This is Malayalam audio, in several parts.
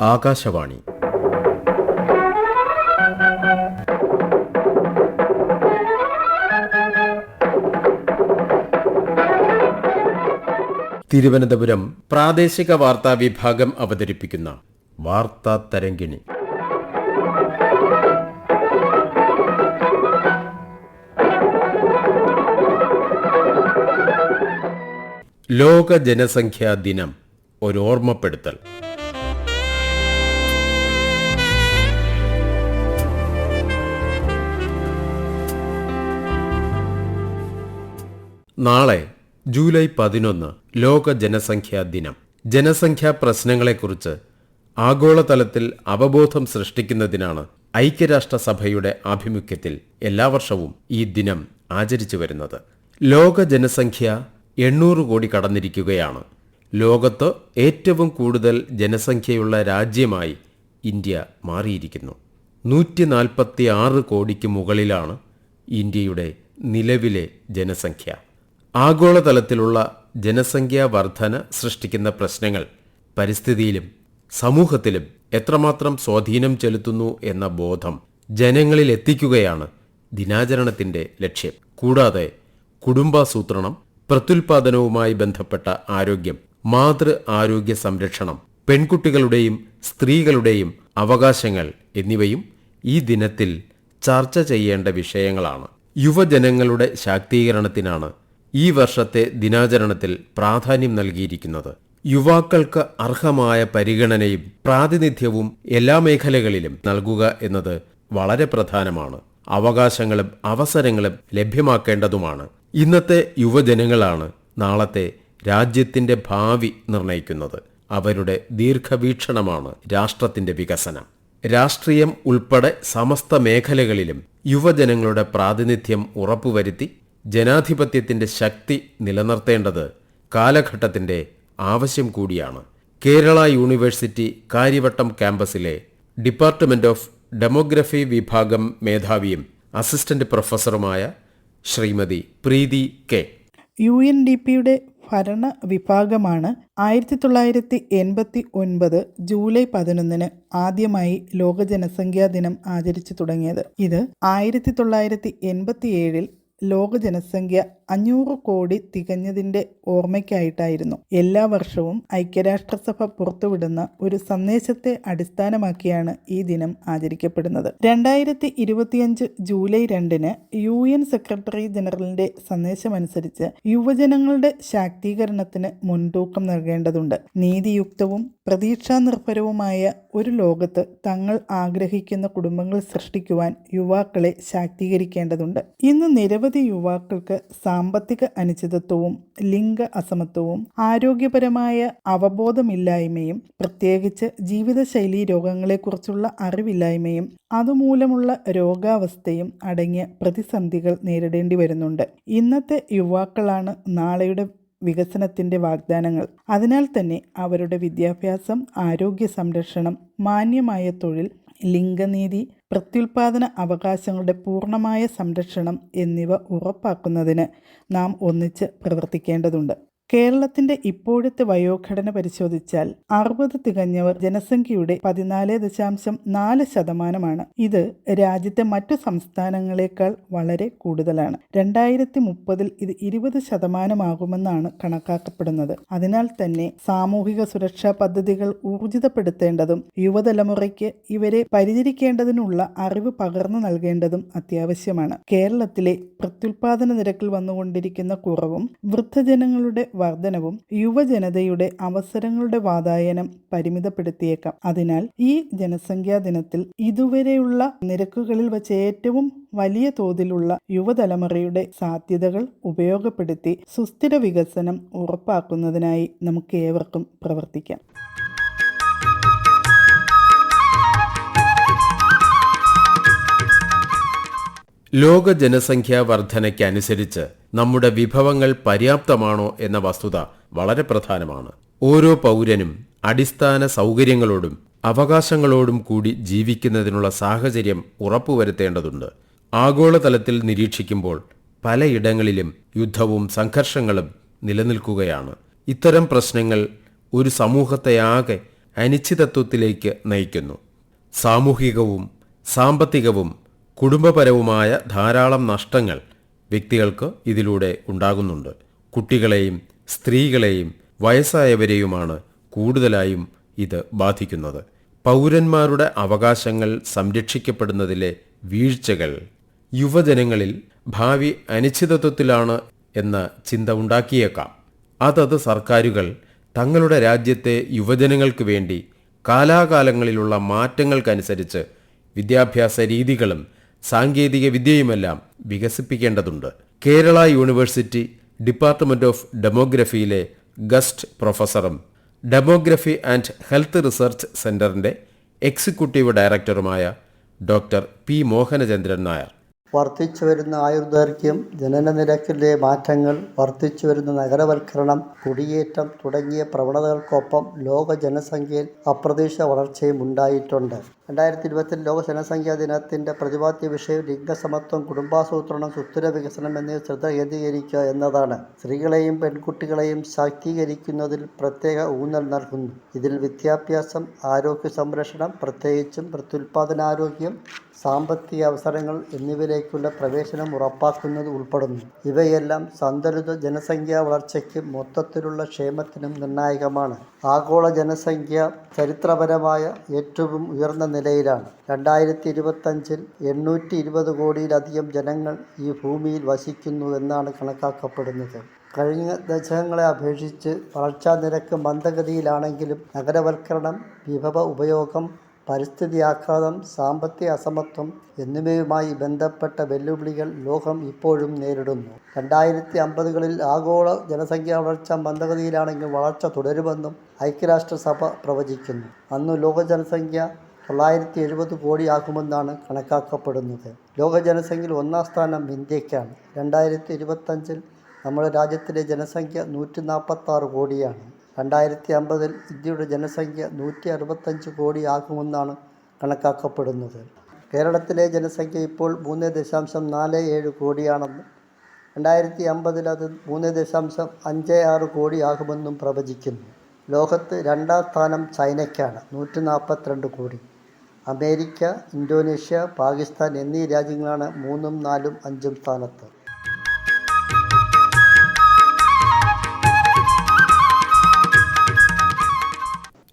ആകാശവാണി. തിരുവനന്തപുരം പ്രാദേശിക വാർത്താ വിഭാഗം അവതരിപ്പിക്കുന്ന വാർത്താ തരങ്കിണി ലോക ജനസംഖ്യാ ദിനം ഒരു ഓർമ്മപ്പെടുത്തൽ. നാളെ ജൂലൈ പതിനൊന്ന് ലോക ജനസംഖ്യാ ദിനം. ജനസംഖ്യാ പ്രശ്നങ്ങളെക്കുറിച്ച് ആഗോളതലത്തിൽ അവബോധം സൃഷ്ടിക്കുന്നതിനാണ് ഐക്യരാഷ്ട്രസഭയുടെ ആഭിമുഖ്യത്തിൽ എല്ലാ വർഷവും ഈ ദിനം ആചരിച്ചു വരുന്നത്. ലോക ജനസംഖ്യ എണ്ണൂറ് കോടി കടന്നിരിക്കുകയാണ്. ലോകത്ത് ഏറ്റവും കൂടുതൽ ജനസംഖ്യയുള്ള രാജ്യമായി ഇന്ത്യ മാറിയിരിക്കുന്നു. നൂറ്റി നാൽപ്പത്തി ആറ് കോടിക്ക് മുകളിലാണ് ഇന്ത്യയുടെ നിലവിലെ ജനസംഖ്യ. ആഗോളതലത്തിലുള്ള ജനസംഖ്യാ വർധന സൃഷ്ടിക്കുന്ന പ്രശ്നങ്ങൾ പരിസ്ഥിതിയിലും സമൂഹത്തിലും എത്രമാത്രം സ്വാധീനം ചെലുത്തുന്നു എന്ന ബോധം ജനങ്ങളിൽ എത്തിക്കുകയാണ് ദിനാചരണത്തിന്റെ ലക്ഷ്യം. കൂടാതെ കുടുംബാസൂത്രണം പ്രത്യുൽപാദനവുമായി ബന്ധപ്പെട്ട ആരോഗ്യം മാതൃ ആരോഗ്യ സംരക്ഷണം പെൺകുട്ടികളുടെയും സ്ത്രീകളുടെയും അവകാശങ്ങൾ എന്നിവയും ഈ ദിനത്തിൽ ചർച്ച ചെയ്യേണ്ട വിഷയങ്ങളാണ്. യുവജനങ്ങളുടെ ശാക്തീകരണത്തിനാണ് ഈ വർഷത്തെ ദിനാചരണത്തിൽ പ്രാധാന്യം നൽകിയിരിക്കുന്നത്. യുവാക്കൾക്ക് അർഹമായ പരിഗണനയും പ്രാതിനിധ്യവും എല്ലാ മേഖലകളിലും നൽകുക എന്നത് വളരെ പ്രധാനമാണ്. അവകാശങ്ങളും അവസരങ്ങളും ലഭ്യമാക്കേണ്ടതുമാണ്. ഇന്നത്തെ യുവജനങ്ങളാണ് നാളത്തെ രാജ്യത്തിന്റെ ഭാവി നിർണയിക്കുന്നത്. അവരുടെ ദീർഘവീക്ഷണമാണ് രാഷ്ട്രത്തിന്റെ വികസനം. രാഷ്ട്രീയം ഉൾപ്പെടെ സമസ്ത മേഖലകളിലും യുവജനങ്ങളുടെ പ്രാതിനിധ്യം ഉറപ്പുവരുത്തി ജനാധിപത്യത്തിന്റെ ശക്തി നിലനിർത്തേണ്ടത് കാലഘട്ടത്തിന്റെ ആവശ്യം കൂടിയാണ്. കേരള യൂണിവേഴ്സിറ്റി കാര്യവട്ടം ക്യാമ്പസിലെ ഡിപ്പാർട്ട്മെന്റ് ഓഫ് ഡെമോഗ്രഫി വിഭാഗം മേധാവിയും assistant പ്രൊഫസറുമായ Shrimati Preethi K. U N D പിയുടെ ഭരണ വിഭാഗമാണ് ആയിരത്തി തൊള്ളായിരത്തി എൺപത്തി ഒൻപത് ജൂലൈ പതിനൊന്നിന് ആദ്യമായി ലോക ജനസംഖ്യാ ദിനം ആചരിച്ചു തുടങ്ങിയത്. ഇത് ആയിരത്തി തൊള്ളായിരത്തി എൺപത്തി ഏഴിൽ ലോക ജനസംഖ്യ അഞ്ഞൂറ് കോടി തികഞ്ഞതിന്റെ ഓർമ്മയ്ക്കായിട്ടായിരുന്നു. എല്ലാ വർഷവും ഐക്യരാഷ്ട്രസഭ പുറത്തുവിടുന്ന ഒരു സന്ദേശത്തെ അടിസ്ഥാനമാക്കിയാണ് ഈ ദിനം ആചരിക്കപ്പെടുന്നത്. രണ്ടായിരത്തി ഇരുപത്തിയഞ്ച് ജൂലൈ രണ്ടിന് യു എൻ സെക്രട്ടറി ജനറലിന്റെ സന്ദേശമനുസരിച്ച് യുവജനങ്ങളുടെ ശാക്തീകരണത്തിന് മുൻതൂക്കം നൽകേണ്ടതുണ്ട്. നീതിയുക്തവും പ്രതീക്ഷാനിർഭരവുമായ ഒരു ലോകത്ത് തങ്ങൾ ആഗ്രഹിക്കുന്ന കുടുംബങ്ങൾ സൃഷ്ടിക്കുവാൻ യുവാക്കളെ ശാക്തീകരിക്കേണ്ടതുണ്ട്. ഇന്ന് നിരവധി യുവാക്കൾക്ക് സാമ്പത്തിക അനിശ്ചിതത്വവും ലിംഗ അസമത്വവും ആരോഗ്യപരമായ അവബോധമില്ലായ്മയും പ്രത്യേകിച്ച് ജീവിതശൈലി രോഗങ്ങളെക്കുറിച്ചുള്ള അറിവില്ലായ്മയും അതുമൂലമുള്ള രോഗാവസ്ഥയും അടങ്ങിയ പ്രതിസന്ധികൾ നേരിടേണ്ടി വരുന്നുണ്ട്. ഇന്നത്തെ യുവാക്കളാണ് നാളെയുടെ വികസനത്തിന്റെ വാഗ്ദാനങ്ങൾ. അതിനാൽ തന്നെ അവരുടെ വിദ്യാഭ്യാസം ആരോഗ്യ സംരക്ഷണം മാന്യമായ തൊഴിൽ ലിംഗനീതി പ്രത്യുൽപാദന അവകാശങ്ങളുടെ പൂർണമായ സംരക്ഷണം എന്നിവ ഉറപ്പാക്കുന്നതിന് നാം ഒന്നിച്ച് പ്രവർത്തിക്കേണ്ടതുണ്ട്. കേരളത്തിന്റെ ഇപ്പോഴത്തെ വയോഘടന പരിശോധിച്ചാൽ അറുപത് തികഞ്ഞവർ ജനസംഖ്യയുടെ പതിനാല് ദശാംശം നാല് ശതമാനമാണ്. ഇത് രാജ്യത്തെ മറ്റു സംസ്ഥാനങ്ങളെക്കാൾ വളരെ കൂടുതലാണ്. രണ്ടായിരത്തി മുപ്പതിൽ ഇത് ഇരുപത് ശതമാനമാകുമെന്നാണ് കണക്കാക്കപ്പെടുന്നത്. അതിനാൽ തന്നെ സാമൂഹിക സുരക്ഷാ പദ്ധതികൾ ഊർജിതപ്പെടുത്തേണ്ടതും യുവതലമുറയ്ക്ക് ഇവരെ പരിചരിക്കേണ്ടതിനുള്ള അറിവ് പകർന്നു നൽകേണ്ടതും അത്യാവശ്യമാണ്. കേരളത്തിലെ പ്രത്യുൽപാദന നിരക്കിൽ വന്നുകൊണ്ടിരിക്കുന്ന കുറവും വൃദ്ധജനങ്ങളുടെ വർധനവും യുവജനതയുടെ അവസരങ്ങളുടെ വാതായനം പരിമിതപ്പെടുത്തിയേക്കാം. അതിനാൽ ഈ ജനസംഖ്യാ ദിനത്തിൽ ഇതുവരെയുള്ള നിരക്കുകളിൽ വച്ച് ഏറ്റവും വലിയ തോതിലുള്ള യുവതലമുറയുടെ സാധ്യതകൾ ഉപയോഗപ്പെടുത്തി സുസ്ഥിര വികസനം ഉറപ്പാക്കുന്നതിനായി നമുക്ക് ഏവർക്കും പ്രവർത്തിക്കാം. ലോക ജനസംഖ്യാ വർധനയ്ക്കനുസരിച്ച് നമ്മുടെ വിഭവങ്ങൾ പര്യാപ്തമാണോ എന്ന വസ്തുത വളരെ പ്രധാനമാണ്. ഓരോ പൗരനും അടിസ്ഥാന സൗകര്യങ്ങളോടും അവകാശങ്ങളോടും കൂടി ജീവിക്കുന്നതിനുള്ള സാഹചര്യം ഉറപ്പുവരുത്തേണ്ടതുണ്ട്. ആഗോളതലത്തിൽ നിരീക്ഷിക്കുമ്പോൾ പലയിടങ്ങളിലും യുദ്ധവും സംഘർഷങ്ങളും നിലനിൽക്കുകയാണ്. ഇത്തരം പ്രശ്നങ്ങൾ ഒരു സമൂഹത്തെയാകെ അനിശ്ചിതത്വത്തിലേക്ക് നയിക്കുന്നു. സാമൂഹികവും സാമ്പത്തികവും കുടുംബപരവുമായ ധാരാളം നഷ്ടങ്ങൾ വ്യക്തികൾക്ക് ഇതിലൂടെ ഉണ്ടാകുന്നുണ്ട്. കുട്ടികളെയും സ്ത്രീകളെയും വയസ്സായവരെയുമാണ് കൂടുതലായും ഇത് ബാധിക്കുന്നത്. പൗരന്മാരുടെ അവകാശങ്ങൾ സംരക്ഷിക്കപ്പെടുന്നതിലെ വീഴ്ചകൾ യുവജനങ്ങളിൽ ഭാവി അനിശ്ചിതത്വത്തിലാണ് എന്ന ചിന്ത ഉണ്ടാക്കിയേക്കാം. അതത് സർക്കാരുകൾ തങ്ങളുടെ രാജ്യത്തെ യുവജനങ്ങൾക്ക് വേണ്ടി കാലാകാലങ്ങളിലുള്ള മാറ്റങ്ങൾക്കനുസരിച്ച് വിദ്യാഭ്യാസ രീതികളും സാങ്കേതിക വിദ്യയുമെല്ലാം വികസിപ്പിക്കേണ്ടതുണ്ട്. കേരള യൂണിവേഴ്സിറ്റി ഡിപ്പാർട്ട്മെന്റ് ഓഫ് ഡെമോഗ്രഫിയിലെ ഗസ്റ്റ് പ്രൊഫസറും ഡെമോഗ്രഫി ആൻഡ് ഹെൽത്ത് റിസർച്ച് സെന്ററിന്റെ എക്സിക്യൂട്ടീവ് ഡയറക്ടറുമായ ഡോക്ടർ പി മോഹനചന്ദ്രൻ നായർ. വർദ്ധിച്ചു വരുന്ന ആയുർദൈർഘ്യം ജനന നിരക്കിലെ മാറ്റങ്ങൾ വർദ്ധിച്ചു വരുന്ന നഗരവൽക്കരണം കുടിയേറ്റം തുടങ്ങിയ പ്രവണതകൾക്കൊപ്പം ലോക ജനസംഖ്യയിൽ അപ്രതീക്ഷിത വളർച്ചയും ഉണ്ടായിട്ടുണ്ട്. രണ്ടായിരത്തി ഇരുപത്തിൽ ലോക ജനസംഖ്യാ ദിനത്തിന്റെ പ്രതിപാദ്യ വിഷയം ലിംഗസമത്വം കുടുംബാസൂത്രണം സുസ്ഥിര വികസനം എന്നിവ ശ്രദ്ധ കേന്ദ്രീകരിക്കുക എന്നതാണ്. സ്ത്രീകളെയും പെൺകുട്ടികളെയും ശാക്തീകരിക്കുന്നതിൽ പ്രത്യേക ഊന്നൽ നൽകുന്നു. ഇതിൽ വിദ്യാഭ്യാസം ആരോഗ്യ സംരക്ഷണം പ്രത്യേകിച്ചും പ്രത്യുൽപാദനാരോഗ്യം സാമ്പത്തിക അവസരങ്ങൾ എന്നിവയിലേക്കുള്ള പ്രവേശനം ഉറപ്പാക്കുന്നത് ഉൾപ്പെടുന്നു. ഇവയെല്ലാം സന്തുലിത ജനസംഖ്യാ വളർച്ചയ്ക്ക് മൊത്തത്തിലുള്ള ക്ഷേമത്തിനും നിർണായകമാണ്. ആഗോള ജനസംഖ്യ ചരിത്രപരമായ ഏറ്റവും ഉയർന്ന നിലയിലാണ്. രണ്ടായിരത്തി ഇരുപത്തഞ്ചിൽ എണ്ണൂറ്റി ഇരുപത് കോടിയിലധികം ജനങ്ങൾ ഈ ഭൂമിയിൽ വസിക്കുന്നു എന്നാണ് കണക്കാക്കപ്പെടുന്നത്. കഴിഞ്ഞ ദശകങ്ങളെ അപേക്ഷിച്ച് വളർച്ചാ നിരക്ക് മന്ദഗതിയിലാണെങ്കിലും നഗരവൽക്കരണം വിഭവ ഉപയോഗം പരിസ്ഥിതി ആഘാതം സാമ്പത്തിക അസമത്വം എന്നിവയുമായി ബന്ധപ്പെട്ട വെല്ലുവിളികൾ ലോകം ഇപ്പോഴും നേരിടുന്നു. രണ്ടായിരത്തി അമ്പതുകളിൽ ആഗോള ജനസംഖ്യാ വളർച്ച മന്ദഗതിയിലാണെങ്കിൽ വളർച്ച തുടരുമെന്നും ഐക്യരാഷ്ട്രസഭ പ്രവചിക്കുന്നു. അന്ന് ലോക ജനസംഖ്യ തൊള്ളായിരത്തി എഴുപത് കോടിയാകുമെന്നാണ് കണക്കാക്കപ്പെടുന്നത്. ലോക ജനസംഖ്യയിൽ ഒന്നാം സ്ഥാനം ഇന്ത്യക്കാണ്. രണ്ടായിരത്തി ഇരുപത്തഞ്ചിൽ നമ്മുടെ രാജ്യത്തിലെ ജനസംഖ്യ നൂറ്റി നാൽപ്പത്താറ് കോടിയാണ്. രണ്ടായിരത്തി അമ്പതിൽ ഇന്ത്യയുടെ ജനസംഖ്യ നൂറ്റി അറുപത്തഞ്ച് കോടിയാകുമെന്നാണ് കണക്കാക്കപ്പെടുന്നത്. കേരളത്തിലെ ജനസംഖ്യ ഇപ്പോൾ മൂന്ന് ദശാംശം നാല് ഏഴ് കോടിയാണെന്നും രണ്ടായിരത്തി അമ്പതിൽ അത് മൂന്ന് ദശാംശം അഞ്ച് ആറ് കോടിയാകുമെന്നും പ്രവചിക്കുന്നു. ലോകത്ത് രണ്ടാം സ്ഥാനം ചൈനയ്ക്കാണ് നൂറ്റി നാൽപ്പത്തിരണ്ട് കോടി. അമേരിക്ക ഇന്തോനേഷ്യ പാകിസ്ഥാൻ എന്നീ രാജ്യങ്ങളാണ് മൂന്നും നാലും അഞ്ചും സ്ഥാനത്ത്.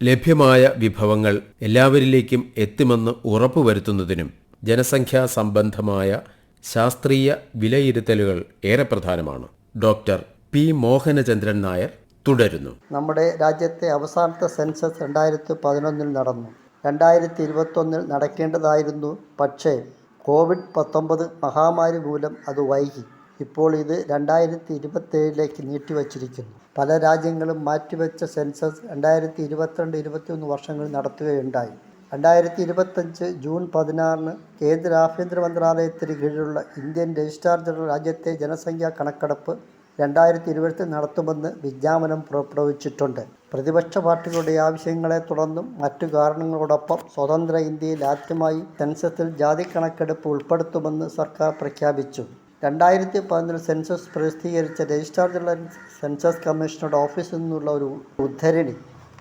ലഭ്യമായ വിഭവങ്ങൾ എല്ലാവരിലേക്കും എത്തുമെന്ന് ഉറപ്പുവരുത്തുന്നതിനും ജനസംഖ്യാ സംബന്ധമായ ശാസ്ത്രീയ വിലയിരുത്തലുകൾ ഏറെ പ്രധാനമാണ്. Doctor P. മോഹനചന്ദ്രൻ നായർ തുടരുന്നു. നമ്മുടെ രാജ്യത്തെ അവസാനത്തെ സെൻസസ് രണ്ടായിരത്തി പതിനൊന്നിൽ നടന്നു. രണ്ടായിരത്തി ഇരുപത്തൊന്നിൽ നടക്കേണ്ടതായിരുന്നു. പക്ഷേ കോവിഡ് പത്തൊമ്പത് മഹാമാരി മൂലം അത് വൈകി. ഇപ്പോൾ ഇത് രണ്ടായിരത്തി ഇരുപത്തേഴിലേക്ക് നീട്ടിവച്ചിരിക്കുന്നു. പല രാജ്യങ്ങളും മാറ്റിവെച്ച സെൻസസ് രണ്ടായിരത്തി ഇരുപത്തിരണ്ട് ഇരുപത്തിയൊന്ന് വർഷങ്ങളിൽ നടത്തുകയുണ്ടായി. രണ്ടായിരത്തി ഇരുപത്തഞ്ച് ജൂൺ പതിനാറിന് കേന്ദ്ര ആഭ്യന്തര മന്ത്രാലയത്തിന് കീഴിലുള്ള ഇന്ത്യൻ രജിസ്ട്രാർ ജനറൽ രാജ്യത്തെ ജനസംഖ്യാ കണക്കെടുപ്പ് രണ്ടായിരത്തി ഇരുപത്തി നടത്തുമെന്ന് വിജ്ഞാപനം പുറപ്പെടുവിച്ചിട്ടുണ്ട് പ്രതിപക്ഷ പാർട്ടികളുടെ ആവശ്യങ്ങളെ തുടർന്നും മറ്റു കാരണങ്ങളോടൊപ്പം സ്വതന്ത്ര ഇന്ത്യയിൽ ആദ്യമായി സെൻസസിൽ ജാതി കണക്കെടുപ്പ് ഉൾപ്പെടുത്തുമെന്ന് സർക്കാർ പ്രഖ്യാപിച്ചു. രണ്ടായിരത്തി പതിനൊന്നിൽ സെൻസസ് പ്രസിദ്ധീകരിച്ച രജിസ്ട്രാർ ജനറൽ സെൻസസ് കമ്മീഷണറുടെ ഓഫീസിൽ നിന്നുള്ള ഒരു ഉദ്ധരണി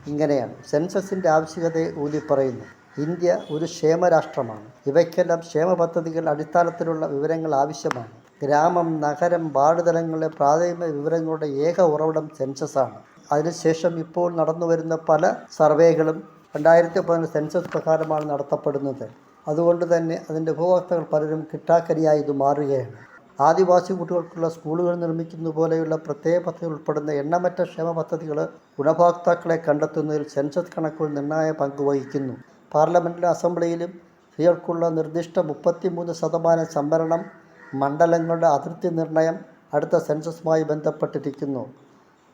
ഇങ്ങനെയാണ്. സെൻസസിന്റെ ആവശ്യകതയെ ഊന്നി പറയുന്നു. ഇന്ത്യ ഒരു ക്ഷേമരാഷ്ട്രമാണ്. ഇവയ്ക്കെല്ലാം ക്ഷേമ പദ്ധതികൾ അടിസ്ഥാനത്തിലുള്ള വിവരങ്ങൾ ആവശ്യമാണ്. ഗ്രാമം നഗരം വാർഡ് തലങ്ങളിലെ പ്രാഥമിക വിവരങ്ങളുടെ ഏക ഉറവിടം സെൻസസാണ്. അതിനുശേഷം ഇപ്പോൾ നടന്നു വരുന്ന പല സർവേകളും രണ്ടായിരത്തി പതിനൊന്ന് സെൻസസ് പ്രകാരമാണ് നടത്തപ്പെടുന്നത്. അതുകൊണ്ട് തന്നെ അതിന്റെ ഉപഭോക്താക്കൾ പലരും കിട്ടാക്കരിയായി ഇത് മാറുകയാണ്. ആദിവാസി കുട്ടികൾക്കുള്ള സ്കൂളുകൾ നിർമ്മിക്കുന്നത് പോലെയുള്ള പ്രത്യേക പദ്ധതികൾ ഉൾപ്പെടുന്ന എണ്ണമറ്റ ക്ഷേമ പദ്ധതികൾ ഗുണഭോക്താക്കളെ കണ്ടെത്തുന്നതിൽ സെൻസസ് കണക്കുകൾ നിർണായ പങ്ക് വഹിക്കുന്നു. പാർലമെന്റിലും അസംബ്ലിയിലും സ്ത്രീകൾക്കുള്ള നിർദ്ദിഷ്ട മുപ്പത്തിമൂന്ന് ശതമാനം സംവരണം മണ്ഡലങ്ങളുടെ അതിർത്തി നിർണയം അടുത്ത സെൻസസുമായി ബന്ധപ്പെട്ടിരിക്കുന്നു.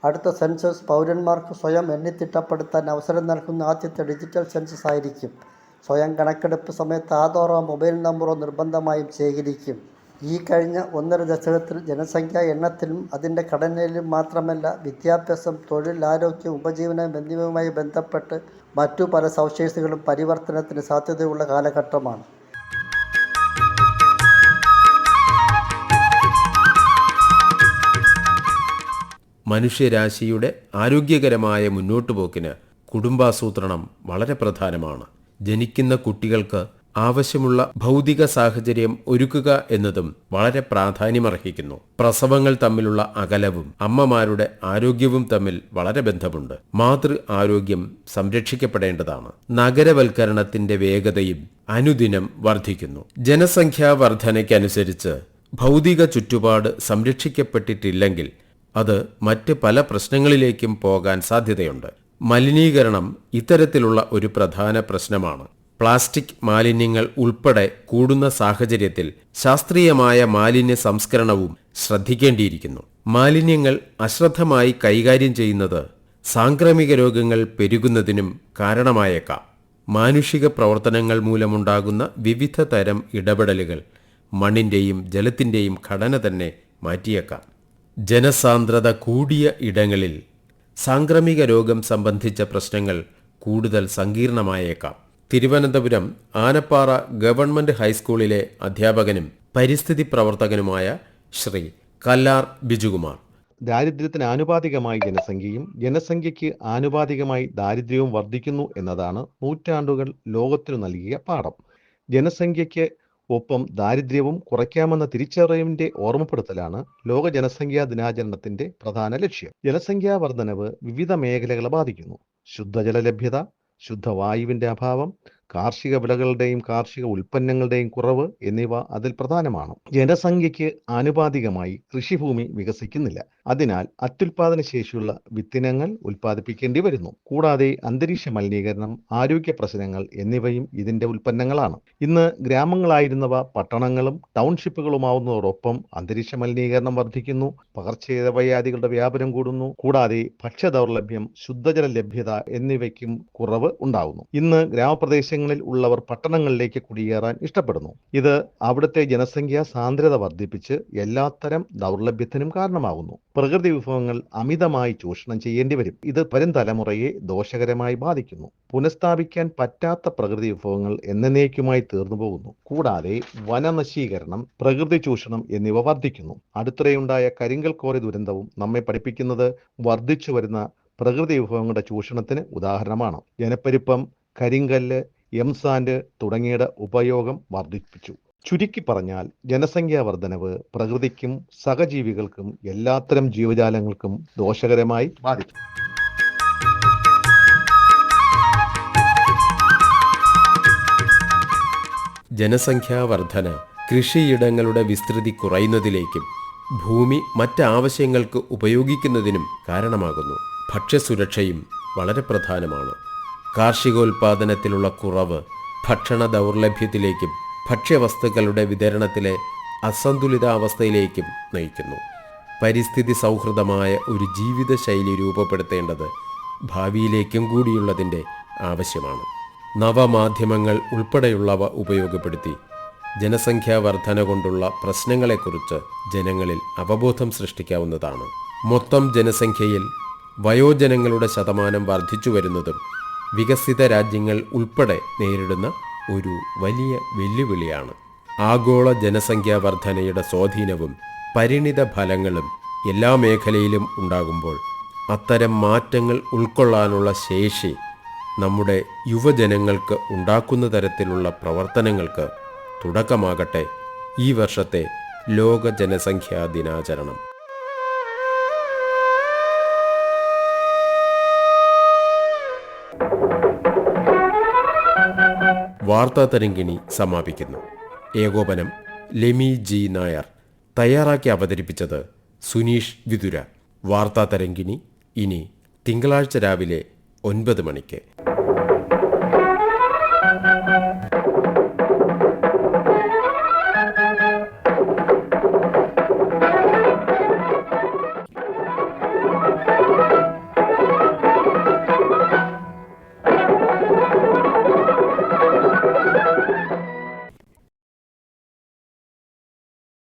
അടുത്ത സെൻസസ് പൗരന്മാർക്ക് സ്വയം എണ്ണിത്തിട്ടപ്പെടുത്താൻ അവസരം നൽകുന്ന ആദ്യത്തെ ഡിജിറ്റൽ സെൻസസ് ആയിരിക്കും. സ്വയം കണക്കെടുപ്പ് സമയത്ത് ആധാറോ മൊബൈൽ നമ്പറോ നിർബന്ധമായും ശേഖരിക്കും. ഈ കഴിഞ്ഞ ഒന്നര ദശകത്തിൽ ജനസംഖ്യാ എണ്ണത്തിലും അതിന്റെ ഘടനയിലും മാത്രമല്ല വിദ്യാഭ്യാസം തൊഴിൽ ആരോഗ്യം ഉപജീവനം എന്നിവയുമായി ബന്ധപ്പെട്ട് മറ്റു പല സവിശേഷതകളും പരിവർത്തനത്തിന് സാധ്യതയുള്ള കാലഘട്ടമാണ്. മനുഷ്യരാശിയുടെ ആരോഗ്യകരമായ മുന്നോട്ടുപോക്കിന് കുടുംബാസൂത്രണം വളരെ പ്രധാനമാണ്. ജനിക്കുന്ന കുട്ടികൾക്ക് ആവശ്യമുള്ള ഭൗതിക സാഹചര്യം ഒരുക്കുക എന്നതും വളരെ പ്രാധാന്യമർഹിക്കുന്നു. പ്രസവങ്ങൾ തമ്മിലുള്ള അകലവും അമ്മമാരുടെ ആരോഗ്യവും തമ്മിൽ വളരെ ബന്ധമുണ്ട്. മാതൃ ആരോഗ്യം സംരക്ഷിക്കപ്പെടേണ്ടതാണ്. നഗരവൽക്കരണത്തിന്റെ വേഗതയും അനുദിനം വർദ്ധിക്കുന്നു. ജനസംഖ്യാ വർധനയ്ക്കനുസരിച്ച് ഭൗതിക ചുറ്റുപാട് സംരക്ഷിക്കപ്പെട്ടിട്ടില്ലെങ്കിൽ അത് മറ്റ് പല പ്രശ്നങ്ങളിലേക്കും പോകാൻ സാധ്യതയുണ്ട്. മലിനീകരണം ഇത്തരത്തിലുള്ള ഒരു പ്രധാന പ്രശ്നമാണ്. പ്ലാസ്റ്റിക് മാലിന്യങ്ങൾ ഉൾപ്പെടെ കൂടുന്ന സാഹചര്യത്തിൽ ശാസ്ത്രീയമായ മാലിന്യ സംസ്കരണവും ശ്രദ്ധിക്കേണ്ടിയിരിക്കുന്നു. മാലിന്യങ്ങൾ അശ്രദ്ധമായി കൈകാര്യം ചെയ്യുന്നത് സാംക്രമിക രോഗങ്ങൾ പെരുകുന്നതിനും കാരണമായേക്കാം. മാനുഷിക പ്രവർത്തനങ്ങൾ മൂലമുണ്ടാകുന്ന വിവിധ തരം ഇടപെടലുകൾ മണ്ണിന്റെയും ജലത്തിന്റെയും ഘടന തന്നെ മാറ്റിയേക്കാം. ജനസാന്ദ്രത കൂടിയ ഇടങ്ങളിൽ സാംക്രമിക രോഗം സംബന്ധിച്ച പ്രശ്നങ്ങൾ കൂടുതൽ സങ്കീർണമായേക്കാം. തിരുവനന്തപുരം ആനപ്പാറ ഗവൺമെന്റ് ഹൈസ്കൂളിലെ അധ്യാപകനും പരിസ്ഥിതി പ്രവർത്തകനുമായ ശ്രീ കല്ലാർ ബിജുകുമാർ. ദാരിദ്ര്യത്തിന് ആനുപാതികമായി ജനസംഖ്യയും ജനസംഖ്യയ്ക്ക് ആനുപാതികമായി ദാരിദ്ര്യവും വർദ്ധിക്കുന്നു എന്നതാണ് നൂറ്റാണ്ടുകൾ ലോകത്തിനു നൽകിയ പാഠം. ജനസംഖ്യയ്ക്ക് ഒപ്പം ദാരിദ്ര്യവും കുറയ്ക്കാമെന്ന തിരിച്ചറിവിന്റെ ഓർമ്മപ്പെടുത്തലാണ് ലോക ജനസംഖ്യാ ദിനാചരണത്തിന്റെ പ്രധാന ലക്ഷ്യം. ജനസംഖ്യാ വർധനവ് വിവിധ മേഖലകളെ ബാധിക്കുന്നു. ശുദ്ധജല ലഭ്യത ശുദ്ധവായുവിന്റെ അഭാവം കാർഷിക വിളകളുടെയും കാർഷിക ഉൽപ്പന്നങ്ങളുടെയും കുറവ് എന്നിവ അതിൽ പ്രധാനമാണ്. ജനസംഖ്യയ്ക്ക് ആനുപാതികമായി കൃഷിഭൂമി വികസിക്കുന്നില്ല. അതിനാൽ അത്യുൽപാദന ശേഷിയുള്ള വിത്തിനങ്ങൾ ഉൽപ്പാദിപ്പിക്കേണ്ടി വരുന്നു. കൂടാതെ അന്തരീക്ഷ മലിനീകരണം ആരോഗ്യ പ്രശ്നങ്ങൾ എന്നിവയും ഇതിന്റെ ഉൽപ്പന്നങ്ങളാണ്. ഇന്ന് ഗ്രാമങ്ങളായിരുന്നവ പട്ടണങ്ങളും ടൗൺഷിപ്പുകളുമാവുന്നതോടൊപ്പം അന്തരീക്ഷ മലിനീകരണം വർദ്ധിക്കുന്നു പകർച്ചവ്യാധികളുടെ വ്യാപനം കൂടുന്നു കൂടാതെ ഭക്ഷ്യദൗർലഭ്യം ശുദ്ധജല ലഭ്യത എന്നിവയ്ക്കും കുറവ് ഉണ്ടാകുന്നു ഇന്ന് ഗ്രാമപ്രദേശങ്ങളിൽ ഉള്ളവർ പട്ടണങ്ങളിലേക്ക് കുടിയേറാൻ ഇഷ്ടപ്പെടുന്നു. ഇത് അവിടുത്തെ ജനസംഖ്യാ സാന്ദ്രത വർദ്ധിപ്പിച്ച് എല്ലാത്തരം ദൗർലഭ്യത്തിനും കാരണമാകുന്നു. പ്രകൃതി വിഭവങ്ങൾ അമിതമായി ചൂഷണം ചെയ്യേണ്ടി വരും. ഇത് വരും തലമുറയെ ദോഷകരമായി ബാധിക്കുന്നു. പുനഃസ്ഥാപിക്കാൻ പറ്റാത്ത പ്രകൃതി വിഭവങ്ങൾ എന്നേക്കുമായി തീർന്നു പോകുന്നു. കൂടാതെ വനനശീകരണം പ്രകൃതി ചൂഷണം എന്നിവ വർദ്ധിക്കുന്നു. അടുത്തിടെയുണ്ടായ കരിങ്കൽ കോറി ദുരന്തവും നമ്മെ പഠിപ്പിക്കുന്നത് വർദ്ധിച്ചു വരുന്ന പ്രകൃതി വിഭവങ്ങളുടെ ചൂഷണത്തിന് ഉദാഹരണമാണ്. ജനപ്പെരുപ്പം കരിങ്കല്ല് എംസാൻഡ് തുടങ്ങിയുടെ ഉപയോഗം വർദ്ധിപ്പിച്ചു. ചുരുക്കി പറഞ്ഞാൽ ജനസംഖ്യാ വർധനവ് പ്രകൃതിക്കും സഹജീവികൾക്കും എല്ലാത്തരം ജീവജാലങ്ങൾക്കും ദോഷകരമായി ബാധിക്കും ജനസംഖ്യാ വർധന കൃഷിയിടങ്ങളുടെ വിസ്തൃതി കുറയുന്നതിലേക്കും ഭൂമി മറ്റാവശ്യങ്ങൾക്ക് ഉപയോഗിക്കുന്നതിനും കാരണമാകുന്നു. ഭക്ഷ്യസുരക്ഷയും വളരെ പ്രധാനമാണ്. കാർഷികോൽപാദനത്തിലുള്ള കുറവ് ഭക്ഷണ ദൗർലഭ്യത്തിലേക്കും ഭക്ഷ്യവസ്തുക്കളുടെ വിതരണത്തിലെ അസന്തുലിതാവസ്ഥയിലേക്കും നയിക്കുന്നു. പരിസ്ഥിതി സൗഹൃദമായ ഒരു ജീവിതശൈലി രൂപപ്പെടുത്തേണ്ടത് ഭാവിയിലേക്കും കൂടിയുള്ളതിന്റെ ആവശ്യമാണ്. നവമാധ്യമങ്ങൾ ഉൾപ്പെടെയുള്ളവ ഉപയോഗപ്പെടുത്തി ജനസംഖ്യാ വർധന കൊണ്ടുള്ള പ്രശ്നങ്ങളെക്കുറിച്ച് ജനങ്ങളിൽ അവബോധം സൃഷ്ടിക്കാവുന്നതാണ്. മൊത്തം ജനസംഖ്യയിൽ വയോജനങ്ങളുടെ ശതമാനം വർദ്ധിച്ചു വരുന്നതും വികസിത രാജ്യങ്ങൾ ഉൾപ്പെടെ നേരിടുന്ന ഒരു വലിയ വെല്ലുവിളിയാണ്. ആഗോള ജനസംഖ്യാ വർധനയുടെ സ്വാധീനവും പരിണിത ഫലങ്ങളും എല്ലാ മേഖലയിലും ഉണ്ടാകുമ്പോൾ അത്തരം മാറ്റങ്ങൾ ഉൾക്കൊള്ളാനുള്ള ശേഷി നമ്മുടെ യുവജനങ്ങൾക്ക് ഉണ്ടാക്കുന്ന തരത്തിലുള്ള പ്രവർത്തനങ്ങൾക്ക് തുടക്കമാകട്ടെ ഈ വർഷത്തെ ലോക ജനസംഖ്യാ ദിനാചരണം. വാർത്താ തരംഗിണി സമാപിക്കുന്നു. ഏകോപനം ലെമി ജി നായർ തയ്യാറാക്കി അവതരിപ്പിച്ചത് സുനീഷ് വിതുര. വാർത്താ തരംഗിണി ഇനി തിങ്കളാഴ്ച രാവിലെ ഒൻപത് മണിക്ക്.